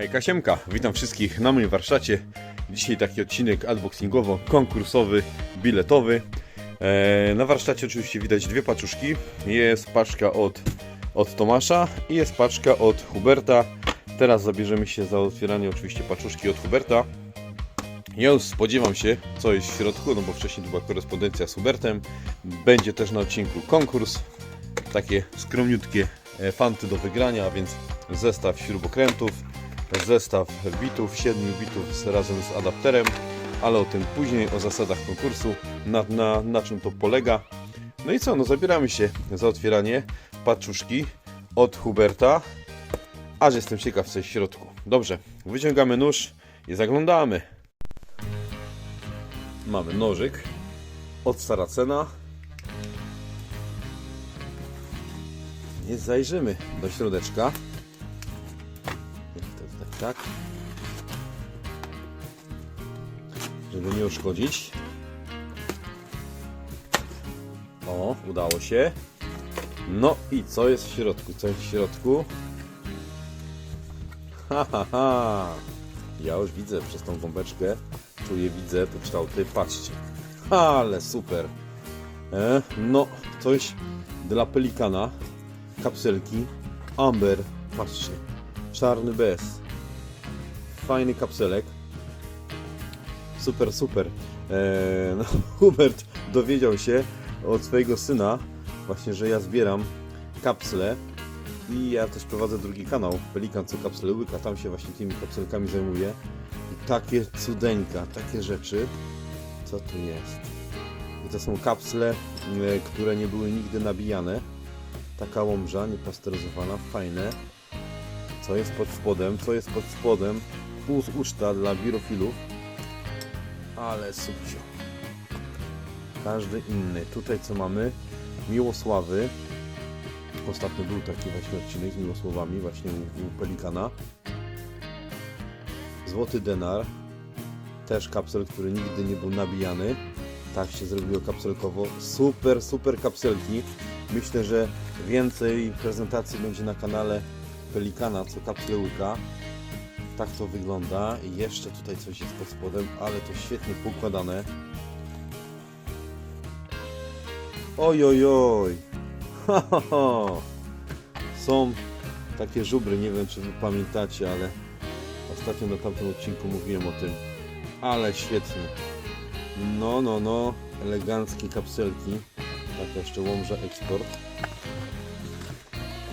Hejka Siemka, witam wszystkich na moim warsztacie. Dzisiaj taki odcinek unboxingowo-konkursowy, biletowy. E, na warsztacie oczywiście widać dwie paczuszki. Jest paczka od, od Tomasza i jest paczka od Huberta. Teraz zabierzemy się za otwieranie oczywiście paczuszki od Huberta. Ja już spodziewam się, co jest w środku, no bo wcześniej była korespondencja z Hubertem. Będzie też na odcinku konkurs. Takie skromniutkie e, fanty do wygrania, a więc zestaw śrubokrętów, zestaw bitów, 7 bitów razem z adapterem, ale o tym później, o zasadach konkursu, na, na, na czym to polega. No i co, no zabieramy się za otwieranie paczuszki od Huberta, aż jestem ciekaw co jest w środku. Dobrze, wyciągamy nóż i zaglądamy. Mamy nożyk od Saracena. Nie zajrzymy do środeczka. Tak. Żeby nie uszkodzić. O, udało się. No i co jest w środku? Co jest w środku? Ha, ha, ha. Ja już widzę przez tą gąbeczkę. Czuję, widzę te kształty. Patrzcie. Ale super. E, no, coś dla pelikana. Kapselki. Amber. Patrzcie. Czarny bez. Fajny kapselek. Super, super. Eee, no, Hubert dowiedział się od swojego syna właśnie, że ja zbieram kapsle i ja też prowadzę drugi kanał Pelikan co kapsle łyka, tam się właśnie tymi kapselkami zajmuję i takie cudeńka, takie rzeczy co tu jest? I to są kapsle, e, które nie były nigdy nabijane taka łomża niepasteryzowana, fajne co jest pod spodem, co jest pod spodem Plus uczta dla birofilów ale subcio każdy inny. Tutaj co mamy? Miłosławy. Ostatnio był taki właśnie odcinek z Miłosławami właśnie u Pelikana. Złoty denar. Też kapsel, który nigdy nie był nabijany. Tak się zrobiło kapselkowo. Super, super kapselki. Myślę, że więcej prezentacji będzie na kanale Pelikana, co kapsle łyka tak to wygląda. Jeszcze tutaj coś jest pod spodem, ale to świetnie poukładane. Oj oj oj ha. są takie żubry, nie wiem czy wy pamiętacie, ale ostatnio na tamtym odcinku mówiłem o tym. Ale świetnie. No no no. Eleganckie kapselki. Tak jeszcze łomża eksport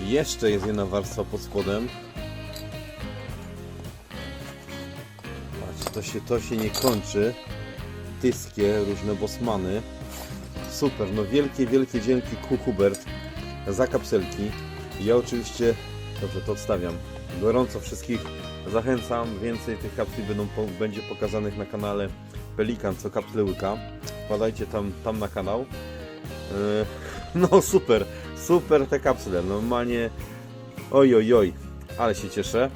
jeszcze jest jedna warstwa pod spodem. Patrz, to się, to się nie kończy. Tyskie, różne bosmany. Super, no wielkie, wielkie dzięki Ku Hubert za kapselki. Ja oczywiście, dobrze to odstawiam. Gorąco wszystkich zachęcam, więcej tych kapsli będą, będzie pokazanych na kanale Pelikan, co kapsle łyka. Wpadajcie tam, tam na kanał. Yy, no super, super te kapsle, normalnie oj oj oj, ale się cieszę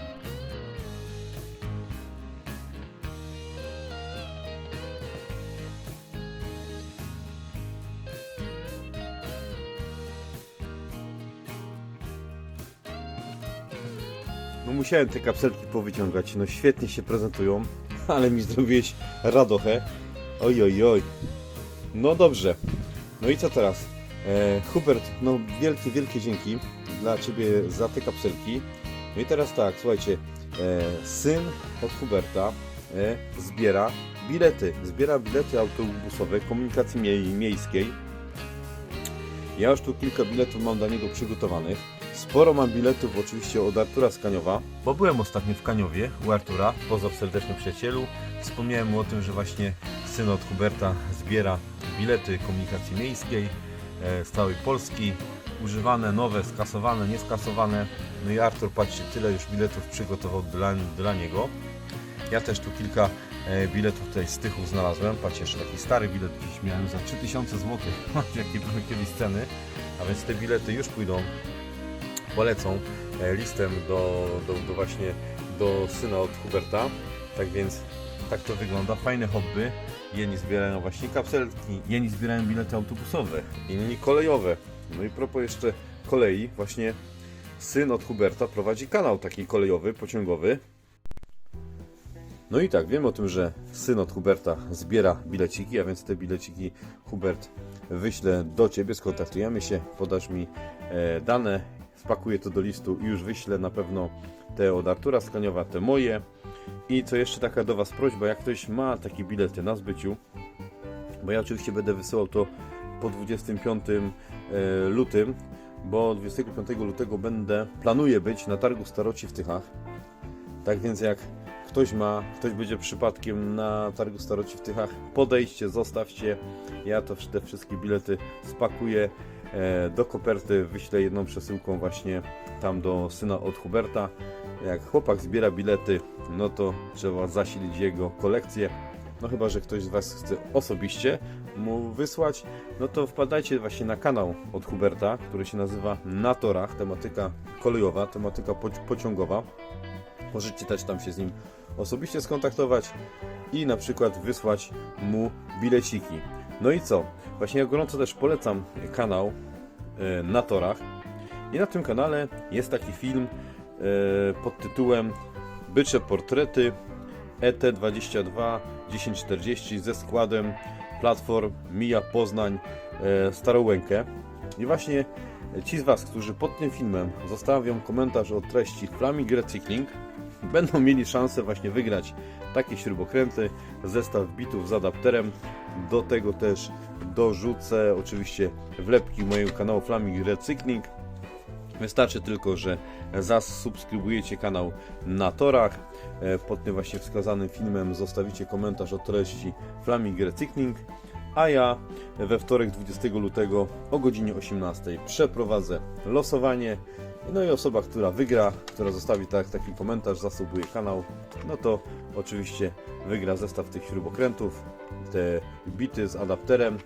No musiałem te kapselki powyciągać, no świetnie się prezentują, ale mi zrobiłeś radochę. Oj, oj, oj. No dobrze. No i co teraz? E, Hubert, no wielkie, wielkie dzięki dla Ciebie za te kapselki. No i teraz tak, słuchajcie, e, syn od Huberta e, zbiera bilety, zbiera bilety autobusowe komunikacji mie miejskiej. Ja już tu kilka biletów mam dla niego przygotowanych. Sporo mam biletów oczywiście od Artura z Kaniowa, bo byłem ostatnio w Kaniowie u Artura, pozdrow serdecznie przyjacielu. Wspomniałem mu o tym, że właśnie syn od Huberta zbiera bilety komunikacji miejskiej z całej Polski. Używane, nowe, skasowane, nieskasowane. No i Artur, patrzcie, tyle już biletów przygotował dla, dla niego. Ja też tu kilka e, biletów tutaj z Tychów znalazłem. Patrzcie, jeszcze taki stary bilet gdzieś miałem za 3000 zł, jakie były kiedyś ceny. A więc te bilety już pójdą polecą e, listem do, do, do właśnie do syna od Huberta. Tak więc tak to wygląda. Fajne hobby. Jedni zbierają właśnie kapselki, jedni zbierają bilety autobusowe, inni kolejowe. No i propos jeszcze kolei, właśnie syn od Huberta prowadzi kanał taki kolejowy, pociągowy. No i tak, wiem o tym, że syn od Huberta zbiera bileciki, a więc te bileciki Hubert wyślę do Ciebie, skontaktujemy się, podasz mi e, dane, spakuję to do listu i już wyślę na pewno te od Artura Skaniowa, te moje. I co jeszcze taka do Was prośba, jak ktoś ma takie bilety na zbyciu, bo ja oczywiście będę wysyłał to po 25 e, lutym, bo 25 lutego będę, planuję być na targu staroci w Tychach. Tak więc jak ktoś ma, ktoś będzie przypadkiem na targu staroci w Tychach, podejdźcie, zostawcie. Ja to te wszystkie bilety spakuję e, do koperty, wyślę jedną przesyłką właśnie tam do syna od Huberta. Jak chłopak zbiera bilety, no to trzeba zasilić jego kolekcję. No chyba, że ktoś z Was chce osobiście mu wysłać, no to wpadajcie właśnie na kanał od Huberta, który się nazywa Na Torach, tematyka kolejowa, tematyka poci- pociągowa. Możecie też tam się z nim osobiście skontaktować i na przykład wysłać mu bileciki. No i co? Właśnie ja gorąco też polecam kanał e, Na Torach. I na tym kanale jest taki film pod tytułem Bycze portrety E ET22 1040 ze składem platform Mija Poznań e, Starołękę. I właśnie ci z Was, którzy pod tym filmem zostawią komentarz o treści Flaming Recycling, będą mieli szansę właśnie wygrać takie śrubokręty, zestaw bitów z adapterem. Do tego też dorzucę oczywiście wlepki mojego kanału Flaming Recycling. Wystarczy tylko, że zasubskrybujecie kanał na torach. E, Pod tym właśnie wskazanym filmem zostawicie komentarz o treści Flaming Recycling. A ja we wtorek 20 lutego o godzinie 18 przeprowadzę losowanie. No i osoba, która wygra, która zostawi tak, taki komentarz, zasubuje kanał, no to oczywiście wygra zestaw tych śrubokrętów, te bity z adapterem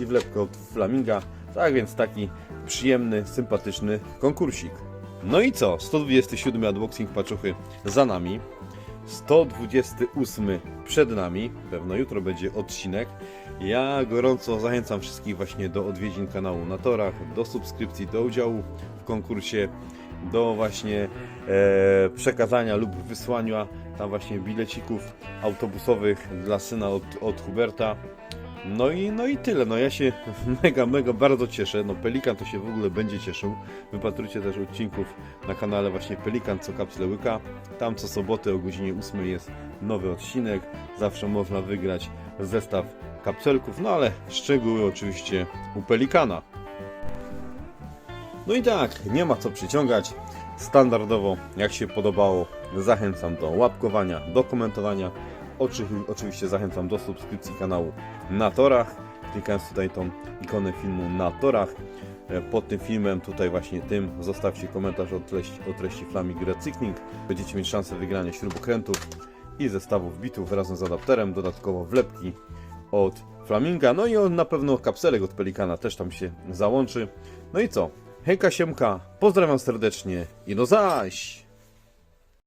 i wlepkę od Flaminga. Tak więc taki przyjemny, sympatyczny konkursik. No i co? 127 unboxing paczuchy za nami. 128 przed nami. Pewno jutro będzie odcinek. Ja gorąco zachęcam wszystkich właśnie do odwiedzin kanału na torach, do subskrypcji, do udziału w konkursie, do właśnie e, przekazania lub wysłania tam właśnie bilecików autobusowych dla syna od, od Huberta. No i, no i tyle. No ja się mega, mega bardzo cieszę. No Pelikan to się w ogóle będzie cieszył. Wypatrujcie też odcinków na kanale właśnie Pelikan co kapsle łyka. Tam co sobotę o godzinie 8 jest nowy odcinek. Zawsze można wygrać zestaw kapselków, no ale szczegóły oczywiście u Pelikana. No i tak, nie ma co przyciągać. Standardowo, jak się podobało, zachęcam do łapkowania, do komentowania. Oczy, oczywiście zachęcam do subskrypcji kanału na torach. Klikając tutaj tą ikonę filmu na torach. E, Pod tym filmem, tutaj właśnie tym, zostawcie komentarz o treści, o treści Recycling. Będziecie mieć szansę wygrania śrubokrętów i zestawów bitów razem z adapterem. Dodatkowo wlepki od Flaminga. No i on na pewno kapselek od Pelikana też tam się załączy. No i co? Hejka Siemka, pozdrawiam serdecznie i no zaś!